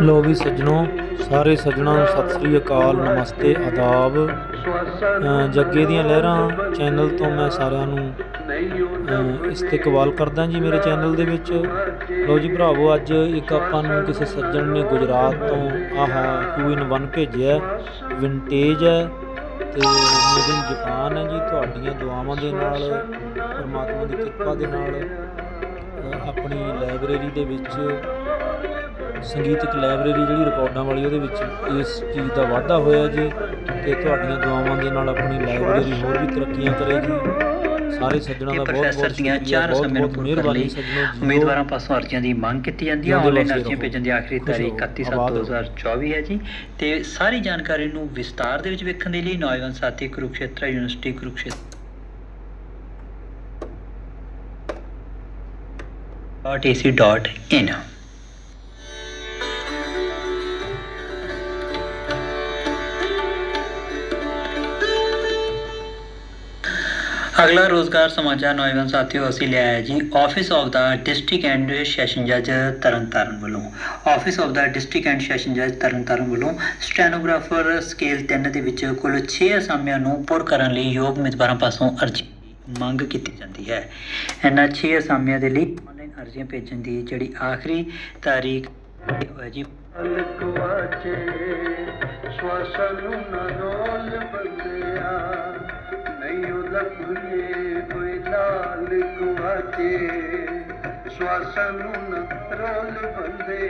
ਲੋ ਵੀ ਸੱਜਣੋ ਸਾਰੇ ਸੱਜਣਾਂ ਨੂੰ ਸਤਿ ਸ੍ਰੀ ਅਕਾਲ ਨਮਸਤੇ ਆਦਾਬ। ਜੱਗੇ ਦੀਆਂ ਲਹਿਰਾਂ ਚੈਨਲ ਤੋਂ ਮੈਂ ਸਾਰਿਆਂ ਨੂੰ ਅ, ਇਸਤਕਬਾਲ ਕਰਦਾ ਜੀ ਮੇਰੇ ਚੈਨਲ ਦੇ ਵਿੱਚ। ਲੋ ਜੀ ਭਰਾਵੋ ਅੱਜ ਇੱਕ ਆਪਾਂ ਨੂੰ ਕਿਸੇ ਸੱਜਣ ਨੇ ਗੁਜਰਾਤ ਤੋਂ ਆਹਾ 2 ਇਨ 1 ਭੇਜਿਆ ਵਿੰਟੇਜ ਹੈ ਤੇ ਮੇਡ ਇਨ ਜਾਪਾਨ ਹੈ ਜੀ ਤੁਹਾਡੀਆਂ ਦੁਆਵਾਂ ਦੇ ਨਾਲ ਪਰਮਾਤਮਾ ਦੀ ਕਿਰਪਾ ਦੇ ਨਾਲ ਆਪਣੀ ਲਾਇਬ੍ਰੇਰੀ ਦੇ ਵਿੱਚ ਸੰਗੀਤਕ ਲਾਇਬ੍ਰੇਰੀ ਜਿਹੜੀ ਰਿਕਾਰਡਾਂ ਵਾਲੀ ਉਹਦੇ ਵਿੱਚ ਇਸ ਚੀਜ਼ ਦਾ ਵਾਧਾ ਹੋਇਆ ਜੀ ਤੇ ਤੁਹਾਡੀਆਂ ਦੁਆਵਾਂ ਦੇ ਨਾਲ ਆਪਣੀ ਲਾਇਬ੍ਰੇਰੀ ਹੋਰ ਵੀ ਤਰੱਕੀਆਂ ਕਰੇਗੀ। ਸਾਰੇ ਸੱਜਣਾਂ ਦਾ ਬਹੁਤ ਬਹੁਤ ਦੀਆਂ ਸ਼ੁਕਰੀਆ ਚਾਰ ਸਮੇਂ ਨੂੰ ਮਿਹਰਬਾਨੀ ਸੱਜਣੋ ਉਮੀਦਵਾਰਾਂ ਪਾਸੋਂ ਅਰਜ਼ੀਆਂ ਦੀ ਮੰਗ ਕੀਤੀ ਜਾਂਦੀ ਹੈ ਆਨਲਾਈਨ ਅਰਜ਼ੀਆਂ। ਭੇਜਣ ਦੀ ਆਖਰੀ ਤਾਰੀਖ ਰਹੋ, 31 ਆਬਾਦ ਰਹੋ। 2024 ਹੈ ਜੀ। ਤੇ ਸਾਰੀ ਜਾਣਕਾਰੀ ਨੂੰ ਵਿਸਤਾਰ ਦੇ ਵਿੱਚ ਵੇਖਣ ਦੇ ਲਈ ਨੌਜਵਾਨ ਸਾਥੀ ਕੁਰੂਕਸ਼ੇਤਰ ਯੂਨੀਵਰਸਿਟੀ ਕੁਰੂਕਸ਼ੇਤਰ .ac.in ਅਗਲਾ ਰੋਜ਼ਗਾਰ ਸਮਾਚਾਰ ਨੌਜਵਾਨ ਸਾਥੀਓ, ਅਸੀਂ ਲਿਆ ਹੈ ਜੀ ਆਫਿਸ ਆਫ ਦਾ ਡਿਸਟ੍ਰਿਕਟ ਐਂਡ ਸੈਸ਼ਨ ਜੱਜ ਤਰਨਤਾਰਨ ਵੱਲੋਂ। ਆਫਿਸ ਆਫ ਦਾ ਡਿਸਟ੍ਰਿਕਟ ਐਂਡ ਸੈਸ਼ਨ ਜੱਜ ਤਰਨਤਾਰਨ ਵੱਲੋਂ ਸਟੈਨੋਗ੍ਰਾਫਰ ਸਕੇਲ 3 ਦੇ ਵਿੱਚ ਕੁੱਲ 6 ਅਸਾਮੀਆਂ ਨੂੰ ਪੁਰ ਕਰਨ ਲਈ ਯੋਗ ਉਮੀਦਵਾਰਾਂ ਪਾਸੋਂ ਅਰਜ਼ੀ ਮੰਗ ਕੀਤੀ ਜਾਂਦੀ ਹੈ। ਇਹਨਾਂ 6 ਅਸਾਮੀਆਂ ਦੇ ਲਈ ਆਨਲਾਈਨ ਅਰਜ਼ੀਆਂ ਭੇਜਣ ਦੀ ਜਿਹੜੀ ਆਖਰੀ ਤਾਰੀਖ ਹੈ ਜੀ। ਅਲਕਵਾਚੇ ਸਵਾਸਨੂੰ ਨਾ ڀي پوءِ لال ڪوئا ش رول ڀلي